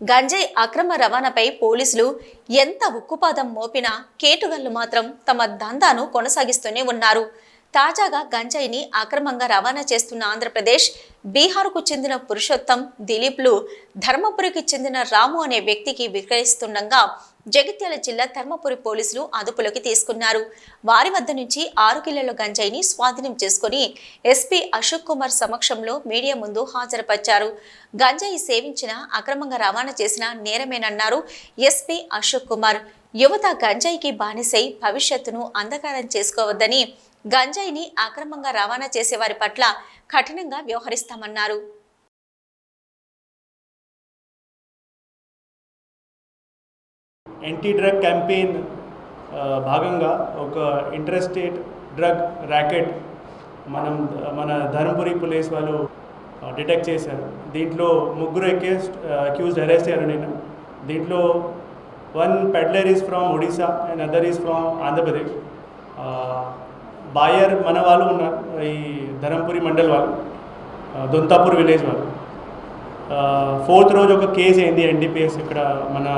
గంజాయి అక్రమ రవాణాపై పోలీసులు ఎంత ఉక్కుపాదం మోపినా కేటుగల్లు మాత్రం తమ దందాను కొనసాగిస్తూనే ఉన్నారు. తాజాగా గంజాయిని అక్రమంగా రవాణా చేస్తున్న ఆంధ్రప్రదేశ్ బీహార్కు చెందిన పురుషోత్తం దిలీప్లు ధర్మపురికి చెందిన రాము అనే వ్యక్తికి విక్రయిస్తుండగా జగిత్యాల జిల్లా ధర్మపురి పోలీసులు అదుపులోకి తీసుకున్నారు. వారి వద్ద నుంచి ఆరు కిలోల గంజాయిని స్వాధీనం చేసుకుని ఎస్పీ అశోక్ కుమార్ సమక్షంలో మీడియా ముందు హాజరుపరిచారు. గంజాయి సేవించిన అక్రమంగా రవాణా చేసిన నేరమేనన్నారు ఎస్పీ అశోక్ కుమార్. యువత గంజాయికి బానిసై భవిష్యత్తును అంధకారం చేసుకోవద్దని గంజాయిని అక్రమంగా రవాణా చేసే వారి పట్ల కఠినంగా వ్యవహరిస్తామన్నారు. యాంటీ డ్రగ్ క్యాంపెయిన్ భాగంగా ఒక ఇంట్రెస్టేట్ డ్రగ్ ర్యాకెట్ మనం మన ధర్మపురి పోలీస్ వాళ్ళు డిటెక్ట్ చేశారు. దీంట్లో ముగ్గురు ఎక్యూస్ట్ అక్యూజ్డ్ అరెస్ట్ అయ్యారు నేను దీంట్లో one peddler is from Odisha and other is from Andhra Pradesh buyer మన వాళ్ళు ఉన్నారు ఈ ధర్మపురి మండల్ వాళ్ళు దొంతాపూర్ విలేజ్ వాళ్ళు. ఫోర్త్ రోజు ఒక కేసు అయింది ఎన్డీపీఎస్ ఇక్కడ మన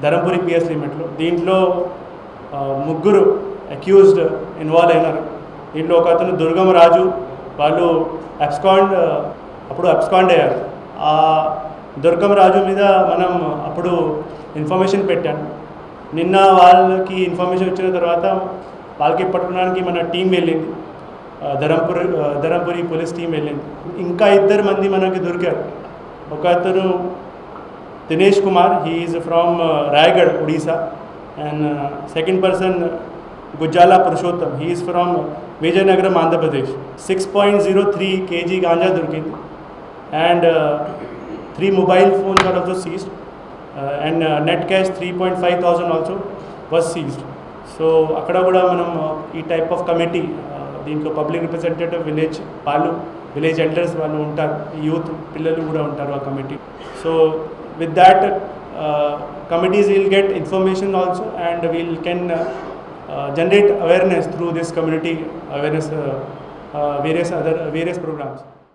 ధర్మపురి పిఎస్ లిమిట్లో దీంట్లో ముగ్గురు అక్యూజ్డ్ ఇన్వాల్వ్ అయినారు. దీంట్లో ఒక అతను దుర్గం రాజు వాళ్ళు అబ్స్కాండ్ అప్పుడు అబ్స్కాండ్ అయ్యారు. ఆ దుర్గం రాజు మీద మనం అప్పుడు ఇన్ఫర్మేషన్ పెట్టాను నిన్న వాళ్ళకి ఇన్ఫర్మేషన్ వచ్చిన తర్వాత వాళ్ళకి పట్టుకోవడానికి మన టీం వెళ్ళింది. ఆ, ధరంపురి ధరంపురి పోలీస్ టీం వెళ్ళింది. ఇంకా ఇద్దరు మంది మనకి దొరికారు. ఒక అతను Dinesh Kumar he is from Rayagada Odisha and second person Gujjala Purushottam he is from Vizianagaram Andhra Pradesh six point zero three KG ganja దొరికింది and three mobile phones are also seized and net cash three point five thousand also was seized so అక్కడ కూడా మనం ఈ type of committee దీంట్లో public representative village వాళ్ళు village elders వాళ్ళు ఉంటారు. Youth పిల్లలు కూడా ఉంటారు ఆ committee so with that uh, committees will get information also and we can uh, uh, generate awareness through this community awareness uh, various other various programs.